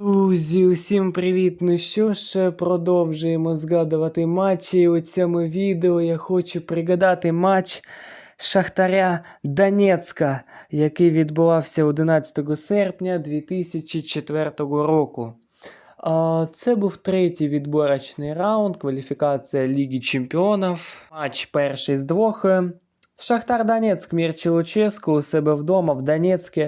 Друзі, усім привіт! Ну що ж, продовжуємо згадувати матчі. У цьому відео я хочу пригадати матч Шахтаря Донецька, який відбувався 11 серпня 2004 року. Це був третій відборочний раунд, кваліфікація Ліги Чемпіонів. Матч перший з двох. Шахтар Донецьк Мірчі Луческу у себе вдома в Донецьку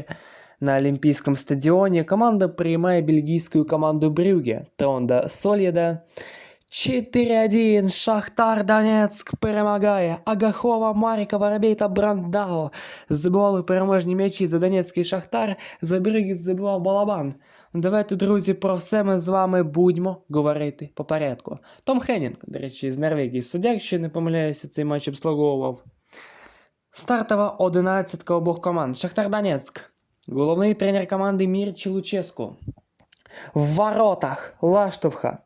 на Олімпійському стадіоні. Команда приймає бельгійську команду Брюге Тронда Сольєда. 4-1 Шахтар Донецьк перемагає. Агахова, Маріка, Воробей та Брандау забивали переможні м'ячі за Донецький Шахтар. За Брюге забивав Балабан. Давайте, друзі, про все ми з вами будемо говорити по порядку. Том Хеннінг, до речі, з Норвегії суддя, якщо не помиляюся, цей матч обслуговував. Стартова одинадцятка обох команд. Шахтар Донецьк. Головний тренер команди Мірчі Луческу. В воротах Лаштовха,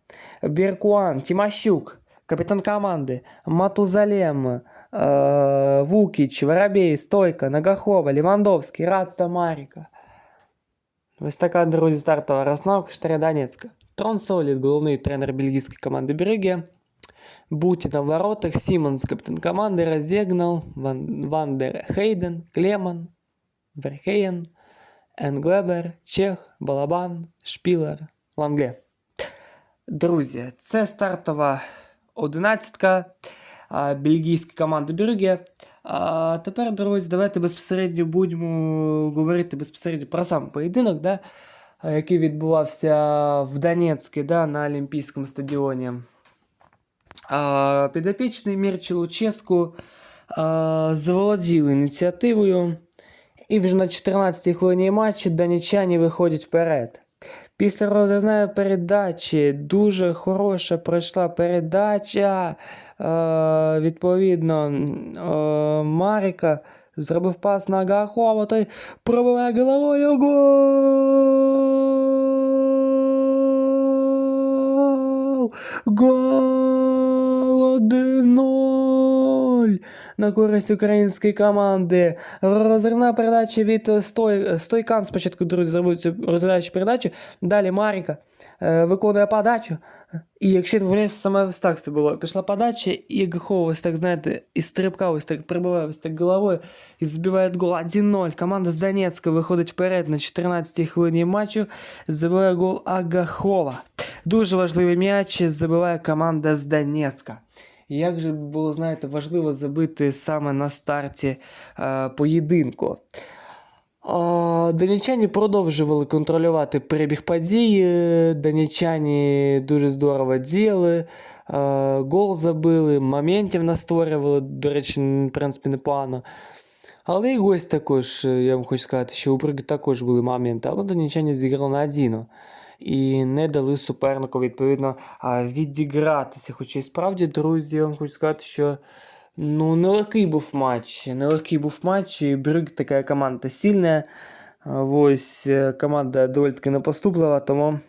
Біркуан, Тимощук, капітан команди, Матузалем, е- Вукіч, Воробей, Стойка, Нагахова, Лівандовський, Рац та Маріка. Ось така, друзі, стартова розстановка Штаря Донецька. Трон Солід, головний тренер бельгійської команди Брюге. Бутіна в воротах, Сімонс, капітан команди, Розігнал, Ван, Вандер Хейден, Клеман, Верхеєн, Енглебер, Чех, Балабан, Шпілер, Ланге. Друзі, це стартова одинадцятка а, бельгійської команди Брюге. А тепер, друзі, давайте безпосередньо будемо говорити безпосередньо про сам поєдинок, да, який відбувався в Донецьку да, на Олімпійському стадіоні. А, Підопічний Мірчі Луческу а, заволоділи ініціативою. І вже на 14-й хвилині матчу донеччані виходять вперед. Після розрізної передачі дуже хороша пройшла передача. Е, відповідно, е, Маріка зробив пас на Гахова, той пробиває головою гол! Гол на користь української команди. Розривна передача від е, Стой... Стойкан спочатку друзі, зробив цю розглядачу передачу. Далі Маріка е, виконує подачу. І якщо не помиляюся, саме ось так це було. Пішла подача, і Гахов ось так, знаєте, із стрибка ось так прибиває ось так головою і збиває гол 1-0. Команда з Донецька виходить вперед на 14-й хвилині матчу, забиває гол Агахова. Дуже важливий м'яч забиває команда з Донецька. І Як же було, знаєте, важливо забити саме на старті е, поєдинку. Е, Донеччані продовжували контролювати перебіг подій. Донеччані дуже здорово діяли, е, гол забили, моментів настворювали, до речі, в принципі, непогано. Але і ось також, е, я вам хочу сказати, що у Бриги також були моменти, але донеччані зіграли на Адіно. І не дали супернику, відповідно, відігратися. Хоча і справді, друзі, я вам хочу сказати, що ну, нелегкий був матч. Нелегкий був матч, і Брюг така команда сильна. Ось е, команда доволі таки непоступлива, тому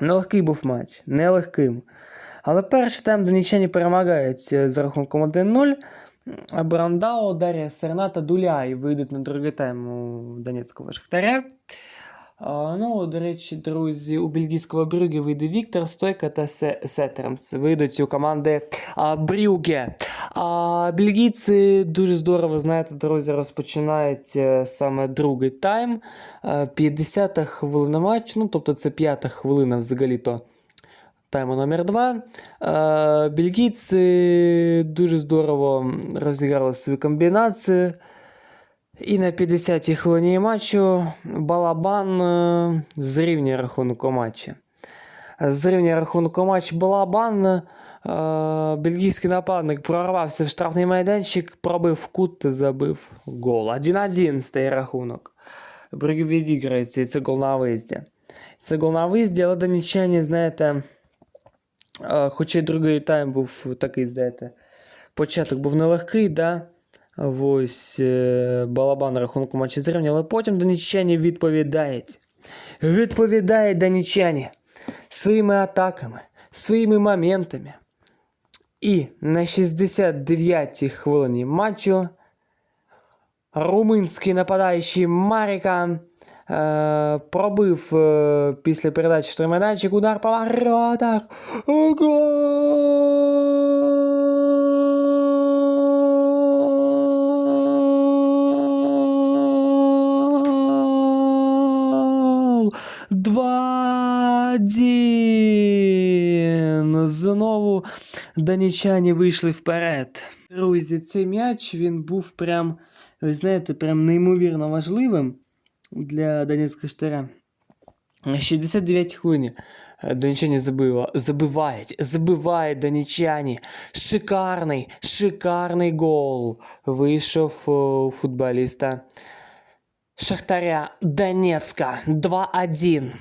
нелегкий був матч. Нелегким. Але перший тайм донеччані перемагають за рахунком 1-0. А Брандау, Дар'я Серна та Дуляй вийдуть на другий тайм у Донецького Шахтаря. Ну, до речі, друзі, у бельгійського Брюге вийде Віктор, Стойка та Се- Сетернс. Вийдуть у команди Брюге. А бельгійці дуже здорово, знаєте, друзі, розпочинають е, саме другий тайм. Е, 50-та хвилина матчу, ну, тобто це п'ята хвилина взагалі-то тайму номер 2. Е, бельгійці дуже здорово розіграли свою комбінацію. І на 50-й хвилині матчу Балабан зрівнює рахунок у. Зрівнює рахунок у матчі Балабан. е, Бельгійський нападник прорвався в штрафний майданчик, пробив кут та забив гол. 1-1 стає рахунок. Брюгге відіграється, і це гол на виїзді. Це гол на виїзді, але донеччані, знаєте, е, хоча й другий тайм був такий, знаєте, початок був нелегкий, да? Ось е, балабан рахунку матчі зрівня, але потім донеччані відповідають. Відповідає донеччані своїми атаками, своїми моментами. І на 69-й хвилині матчу румунський нападаючий Маріка Е, пробив е, після передачі штурмайданчик, удар по воротах. Гол! 2-1. Знову донечані вийшли вперед. Друзі, цей м'яч він був прям, ви знаєте, прям неймовірно важливим для Донецького штаря. 69 хвилині донечані забива, забивають, забивають донечані. Шикарний, шикарний гол вийшов е, у футболіста Шахтаря Донецька 2-1.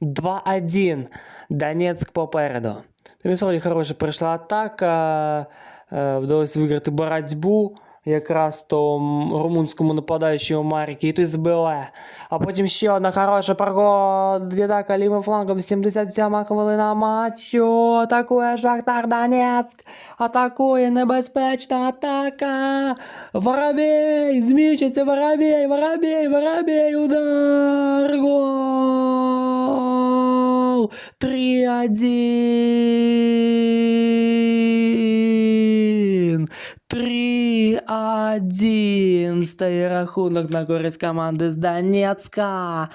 2-1. Донецьк попереду. Там сьогодні хороша пройшла атака. Вдалося виграти боротьбу. Якраз то м, румунському нападаючому Маріки, і той забиває. А потім ще одна хороша атака лівим флангом. 77 хвилина матчу. Атакує Шахтар Донецьк. Атакує небезпечна атака. Воробей! Змічиться Воробей! Воробей! Воробей! Удар! Гол! 3-1! 3-1 стає рахунок на користь команди з Донецька.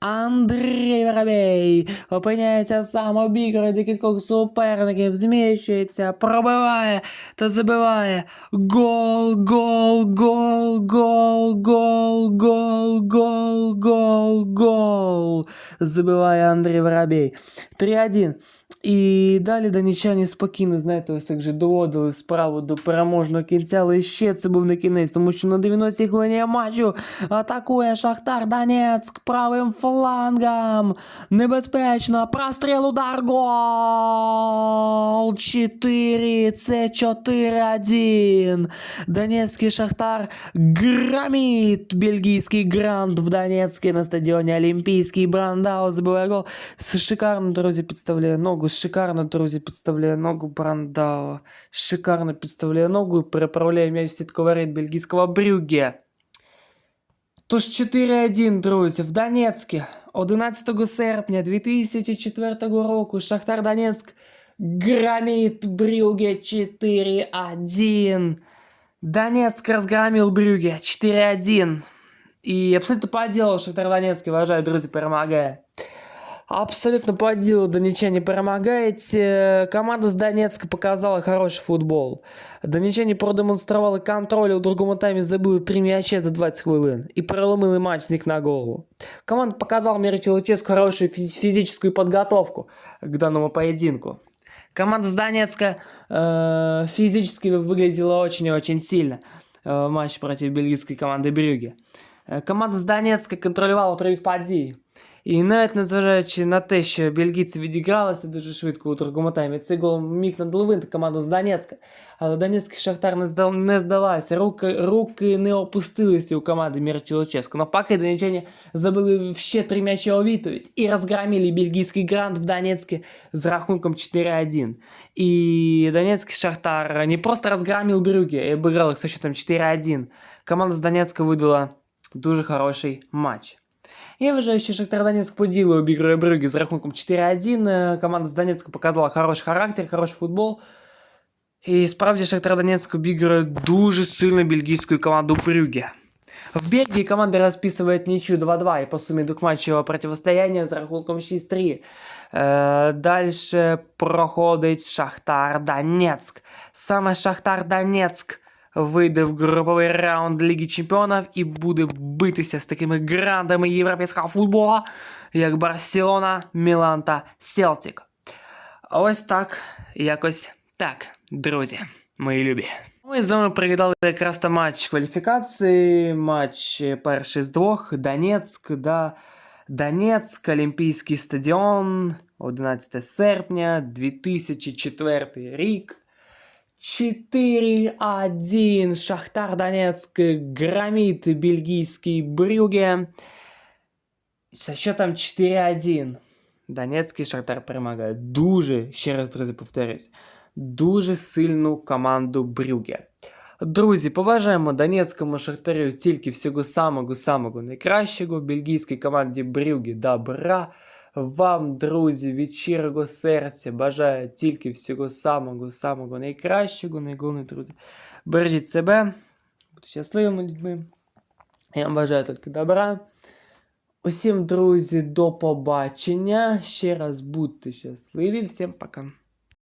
Андрій Воробей опиняється сам обігрує декількох суперників, зміщується, пробиває та забиває. Гол, гол, гол, гол, гол, гол, гол, гол, гол. Забиває Андрій Воробей. 3-1. І далі донечані спокійно, знаєте, ось так же доводили справу до переможного кінця, але ще це був не кінець, тому що на 90-й хвилині матчу атакує Шахтар Донецьк правим флангом. Небезпечно, простріл, удар, гол! 4, це 4-1. Донецький Шахтар громит бельгійський грант в Донецьке на стадіоні Олімпійський. Брандау забиває гол. Шикарно, друзі, підставляє ногу. Шикарно, друзі, підставляє ногу Брандау. Шикарно підставляє ногу і переправляє м'яч в сітку воріт бельгійського Брюгге. Тож 4-1, друзі, в Донецьку 11 серпня 2004 року Шахтар Донецьк громит Брюгге 4-1. Донецк разгромил Брюгге 4-1. І абсолютно по ділу Шахтар Донецький, вважаю, друзі, перемагає. Абсолютно по ділу донечані перемагають. Е, Команда з Донецька показала хороший футбол. Донечані продемонстрували контроль, у другому таймі забили 3 м'ячі за 20 хвилин і переломили матч з них на голову. Команда показала Миричу Луческу хорошую физ- физическую подготовку к данному поединку. Команда с Донецка э, физически выглядела очень-очень сильно э, в матче против бельгийской команды Брюге. Е, Команда з Донецька контролювала прибіг подій. І навіть незважаючи на те, що бельгійці відігралися дуже швидко у другому таймі, цей гол міг надоловити команда з Донецька. Але Донецький Шахтар не, здав, не здалася, руки, руки не опустилися у команди Мірчі Луческу. Навпаки, донечані забили ще три м'ячі у відповідь і розгромили бельгійський грант в Донецьке з рахунком 4-1. І Донецький Шахтар не просто розгромив Брюгге і обіграв їх со счетом 4-1. Команда з Донецька видала дуже хороший матч. Я вважаю, що Шахтар Донецьк по ділу обігрує Брюгге з рахунком 4-1. Е, Команда з Донецька показала хороший характер, хороший футбол. І справді Шахтар Донецьк обігрує дуже сильну бельгійську команду Брюгге. В Бельгии команда расписывает ничью 2-2 и по сумме двухматчевого противостояния с рахунком 6-3. Е, Дальше проходить Шахтар Донецьк. Саме Шахтар Донецьк вийде в груповий раунд Ліги Чемпіонів і буде битися з такими грандами європейського футболу, як Барселона, Мілан та Селтик. Ось так, якось так, друзі, мої любі. Ми з вами привітали якраз та матч кваліфікації, матч перший з двох, Донецьк, да, Донецьк, Олімпійський стадіон, 11 серпня 2004 рік. 4-1 Шахтар Донецк громит бельгийский Брюге. Со счетом 4-1. Донецький Шахтар перемагає дуже, ще раз, друзі, повторюсь, дуже сильну команду Брюге. Друзі, побажаємо Донецькому Шахтарю тільки всього самого самого найкращого, бельгійській команді Брюгі добра. Вам, друзі, від щирого серця бажаю тільки всього самого самого найкращого. Найголовніше, друзі, бережіть себе, будьте щасливими людьми. Я вам бажаю тільки добра. Усім, друзі, до побачення. Ще раз будьте щасливі. Всім пока.